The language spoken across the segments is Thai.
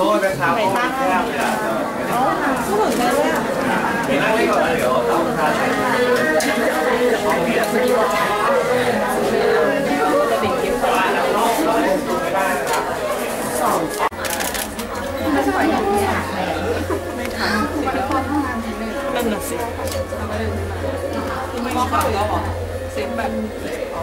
ทษนะครับเพราะว่าแคบเลยอะพูดถึงเลยอะเดี๋ยวนั่งนี่ก่อนเดี๋ยวเอาทานใส่มันบอกหิวเลยอะอร่อยไหมเต๋ากินอะไรอะซูมออ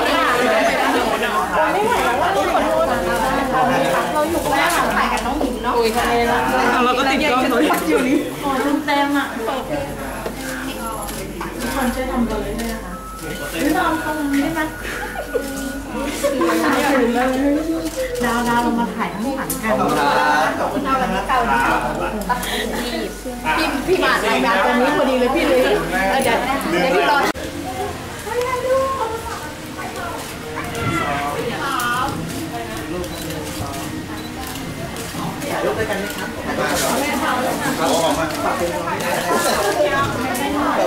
เราอยู่หลังเราอยู่แรกถ่ายกับน้องหญิงเนาะเราก็ติดกล้องเลยอยู่นี่เต็มอะดาวดาวเรามาถ่ายข้างหลังกันขอบคุณครับขอบคุณครับพี่พี่มารายงานตอนนี้พอดีเลยพี่เลยเดี๋ยวเดี๋ยวพี่รอ เอาออกมาขอบ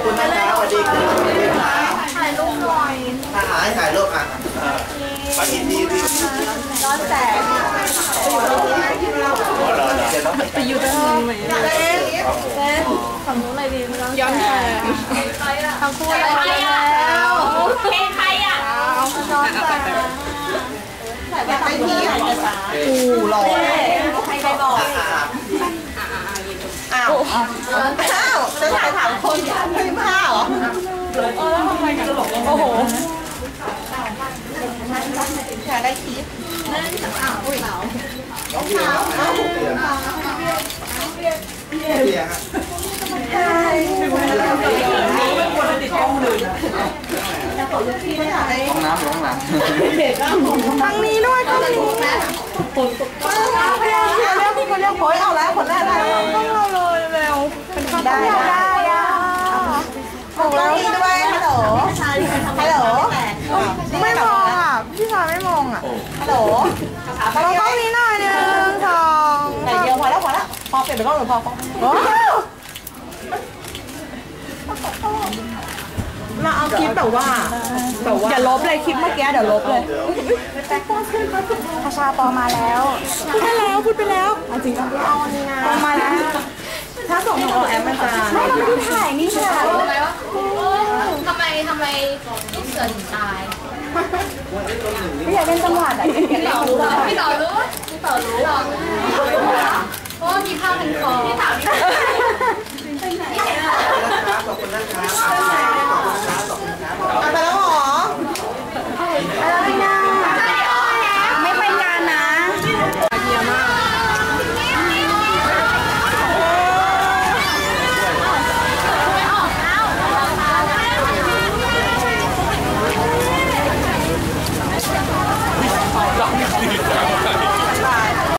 คุณนะครับสวัสดีครับถ่ายรูปหน่อยถ่ายถ่ายรูปอะปฏิทินดีร้อนแสงไปอยู่ตรงนู้นไหมฝั่งนู้นเลยดีไม่ต้องย้อนแสงทั้งคู่เลยแล้วเพลงใครอะร้อนแสงถ่ายแบบไปที่ไหนจะสาอู้หล่อ ใครใครบอกอ้าวอ้าวจะถ่ายถามคนไม่ผ้าเหรอโอ้โหอยากได้คลิปเสียงอะห้องน้ำอยู่ ข้างหลังทางนี้ด้วยทางนี้นะเอาไปเอาเรียกพี่คนเรียกโอยเอาแล้วคนแรกได้ต้องเอาเลยเร็วได้ได้อะของเรานี่ด้วยฮัลโหลฮัลโหลไม่มองอะพี่ชายไม่มองอะฮัลโหลเราต้องนี้หน่อยหนึ่งสองไหนเดียวพอแล้วพอแล้วพอเปลี่ยนเป็นกล้องหรือพอพอ เราเอาคลิปแบบว่าแบบว่าอย่าลบเลยคลิปเมื่อกี้เดี๋ยวลบเลยคาชาปอมาแล้วพูดไปแล้วพูดไปแล้วจริงเอาอันนี้นะปอมาแล้วถ้าส่งทางแอปมันจะไม่เราไม่ถ่ายนี่ค่ะรู้ไหมว่าทำไมทำไมลูกเสือถึงตายไม่อยากเป็นจังหวัดอะพี่ต่อรู้พี่ต่อรู้พี่ต่อรู้หรอเพราะว่ามีผ้าพันคอ